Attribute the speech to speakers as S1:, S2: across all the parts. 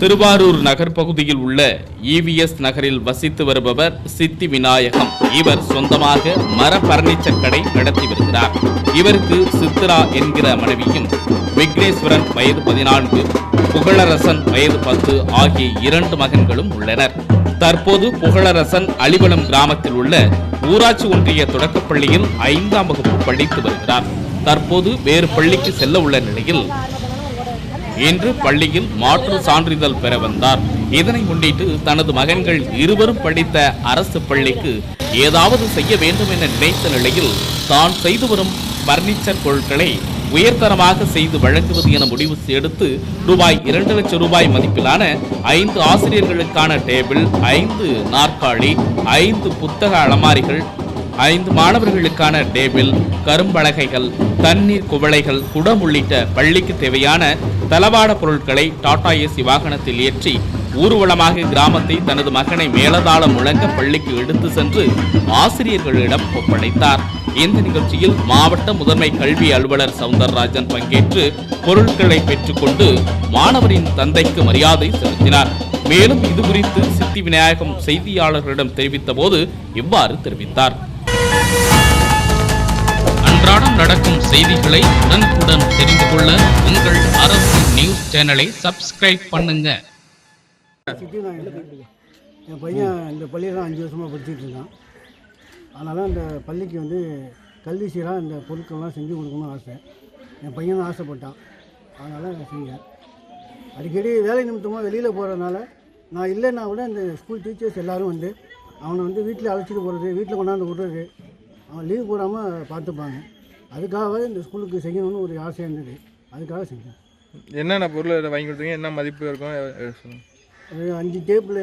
S1: திருவாரூர் நகர் பகுதியில் உள்ள இவிஎஸ் நகரில் வசித்து வருபவர் சித்தி விநாயகம். இவர் சொந்தமாக மர பர்னிச்சர் கடை நடத்தி வருகிறார். இவருக்கு சித்ரா என்கிற மனைவியும் விக்னேஸ்வரன் வயது பதினான்கு புகழரசன் வயது பத்து ஆகிய இரண்டு மகன்களும் உள்ளனர். தற்போது புகழரசன் அலிவலம் கிராமத்தில் உள்ள ஊராட்சி ஒன்றிய தொடக்கப்பள்ளியில் ஐந்தாம் வகுப்பு படித்து வருகிறார். தற்போது வேறு பள்ளிக்கு செல்ல உள்ள நிலையில் இன்று பள்ளியில் மாற்று சான்றிதழ் பெற வந்தார். இதனை முன்னிட்டு தனது மகன்கள் இருவரும் படித்த அரசு பள்ளிக்கு ஏதாவது செய்ய வேண்டும் என நினைத்த நிலையில் தான் செய்து வரும் பர்னிச்சர் பொருட்களை உயர்தரமாக செய்து வழங்குவது என முடிவு எடுத்து ரூபாய் இரண்டு லட்சம் ரூபாய் மதிப்பிலான ஐந்து ஆசிரியர்களுக்கான டேபிள் ஐந்து நாற்காலி ஐந்து புத்தக அலமாரிகள் ஐந்து மாணவர்களுக்கான டேபிள் கரும்பலகைகள் தண்ணீர் குவளைகள் குடம் உள்ளிட்ட பள்ளிக்கு தேவையான தளவாட பொருட்களை டாடா ஏசி வாகனத்தில் ஏற்றி ஊர்வலமாக கிராமத்தை தனது மகனை மேலதாளம் முழங்க பள்ளிக்கு எடுத்து சென்று ஆசிரியர்களிடம் ஒப்படைத்தார். இந்த நிகழ்ச்சியில் மாவட்ட முதன்மை கல்வி அலுவலர் சவுந்தரராஜன் பங்கேற்று பொருட்களை பெற்றுக்கொண்டு மாணவரின் தந்தைக்கு மரியாதை செலுத்தினார். மேலும் இது குறித்து சித்தி விநாயகம் செய்தியாளர்களிடம் தெரிவித்த போது இவ்வாறு தெரிவித்தார். அன்றாடம் நடக்கும் செய்திகளை உடனுக்குடன் தெரிந்து கொள்ள உங்கள் அரசு நியூஸ் சேனலை சப்ஸ்கிரைப் பண்ணுங்க.
S2: நான் என் பையன் இந்த பள்ளியில் தான் அஞ்சு வருஷமாக படிச்சுட்டு இருக்கான். அதனால் அந்த பள்ளிக்கு வந்து கல்வி சீராக இந்த பொருட்கள்லாம் செஞ்சு கொடுக்கணும்னு ஆசை. என் பையனும் ஆசைப்பட்டான். அதனால் நான் செஞ்சேன். அடிக்கடி வேலை நிமித்தமாக வெளியில் போகிறதுனால நான் இல்லைன்னா கூட இந்த ஸ்கூல் டீச்சர்ஸ் எல்லோரும் வந்து அவனை வந்து வீட்டில் அழைச்சிட்டு போகிறது வீட்டில் கொண்டாந்து விடுறது அவன் லீவ் போடாமல் பார்த்துப்பாங்க. அதுக்காகவே இந்த ஸ்கூலுக்கு செய்யணும்னு ஒரு ஆசை இருந்தது. அதுக்காக செஞ்சேன்.
S3: என்னென்ன பொருள் வாங்கி கொடுத்தீங்க? என்ன மதிப்பு இருக்கும்?
S2: அஞ்சு டேபிள்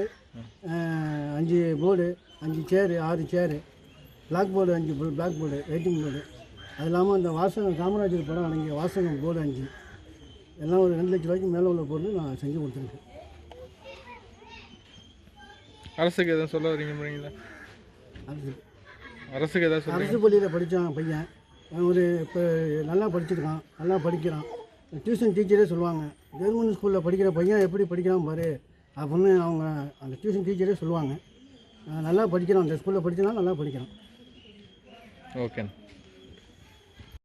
S2: அஞ்சு போர்டு அஞ்சு சேரு ஆறு சேரு பிளாக் போர்டு அஞ்சு பிளாக் போர்டு ரைட்டிங் போர்டு அது இல்லாமல் அந்த வாசகம் காமராஜர் படம் அடங்கிய வாசகம் போர்டு அஞ்சு. எல்லாம் ஒரு ரெண்டு லட்ச ரூபாய்க்கு மேலே உள்ள பொருள் நான் செஞ்சு கொடுத்துருக்கேன்.
S3: அரசுக்கு எதுவும் சொல்ல வரீங்க போறீங்களா
S2: அது
S3: அரசுக்கு சொல்லுங்க
S2: அரசு பள்ளியில் படித்தான் பையன் ஒரு இப்போ நல்லா படிச்சிருக்கான் நல்லா படிக்கிறான். டியூஷன் டீச்சரே சொல்லுவாங்க கவர்மெண்ட் ஸ்கூலில் படிக்கிற பையன் எப்படி படிக்கிறான் பாரு அப்படின்னு அவங்க அந்த டியூஷன் டீச்சரே சொல்லுவாங்க. நல்லா படிக்கிறான் அந்த ஸ்கூலில் படிச்சனால நல்லா படிக்கிறான்.
S3: ஓகே